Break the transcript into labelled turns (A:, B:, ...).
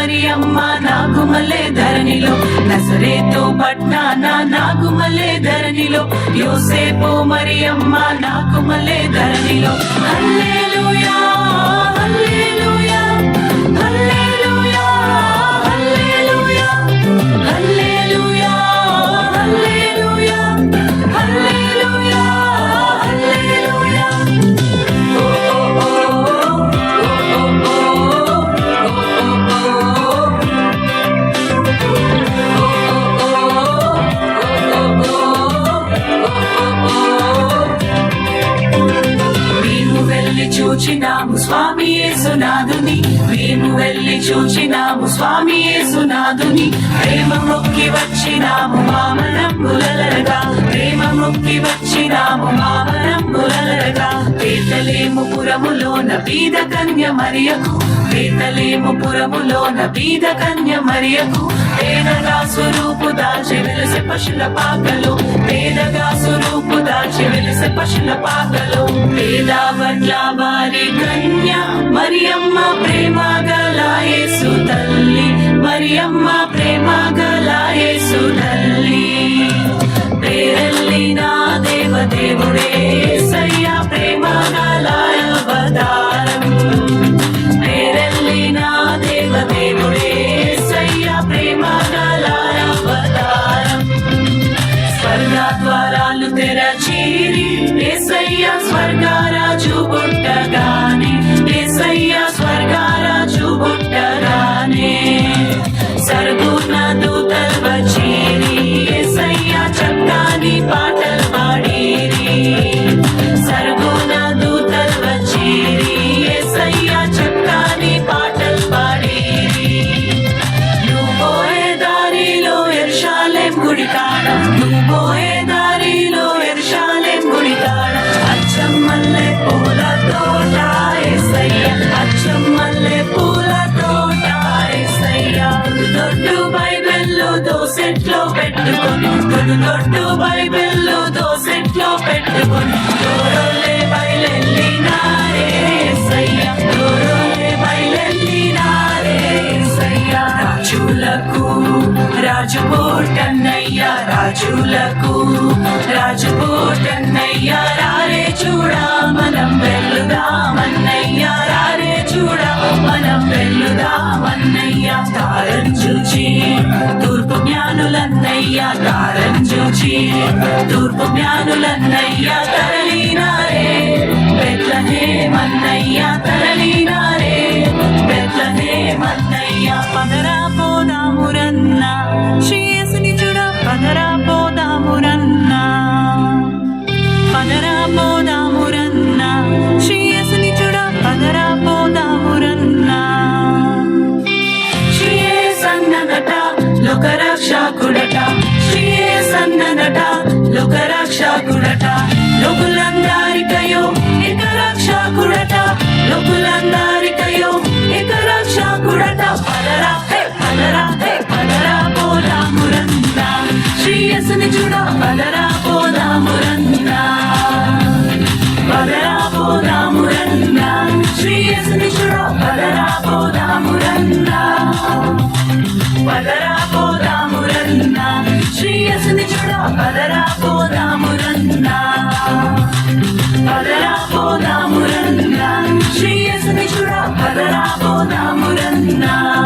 A: మరియమ్మ నాకు మల్లే ధరణిలో నసరేతో పట్నా నాకు మల్లే ధరణిలో యోసేపు మరియమ్మ నాకు మల్లే ధరణిలో. హల్లెలూయా! స్వామి యేసునాథుని మేము వెళ్ళి చూచినాము స్వామి యేసునాథుని. ప్రేమ మొక్కి వచ్చినాము మామనంబులరగా ప్రేమ మొక్కి వచ్చినాము మామనంబులరగా పేతలేము పురములోన బీద కన్య మరియకు పేతలేము పురములోన బీద కన్య మరియకు. పేదగా స్వరూపు దాచి వెలిసే పశుల పాకలు పేదగా స్వరూపు పశుల పాకలు పేద వర్ల వారి కన్య మరియమ్మ ప్రేమ గలాయేసు తెరచేరి ఏసయ్య స్వర్గారాజు తోట ఎసయ్య అచ్చం మల్లె పూల తోట ఎసయ్య దొడ్డు బైబిల్లో దోసెట్లో పెట్టుకొని దొడ్డు దొడ్డు బైబిల్లో దోసెట్లో పెట్టుకొని దూరంలే బయలెల్లినారే ఎసయ్య దూరంలే బయలెల్లినారే ఎసయ్య రాజులకు రాజుపోటన్నయ్య రాజులకు రాజు పోటన్నయ్య రారే చూడా జ్ఞానులన్నయ్య తారం చూచి తూర్పు జ్ఞానులన్నయ్యా తరలినారే. పెట్లనే మన్నయ్యా తరలినారే. పెట్లనే మన్నయ్యా పదరా లోకరక్షకుడట లోకులందరికయో Sarabo na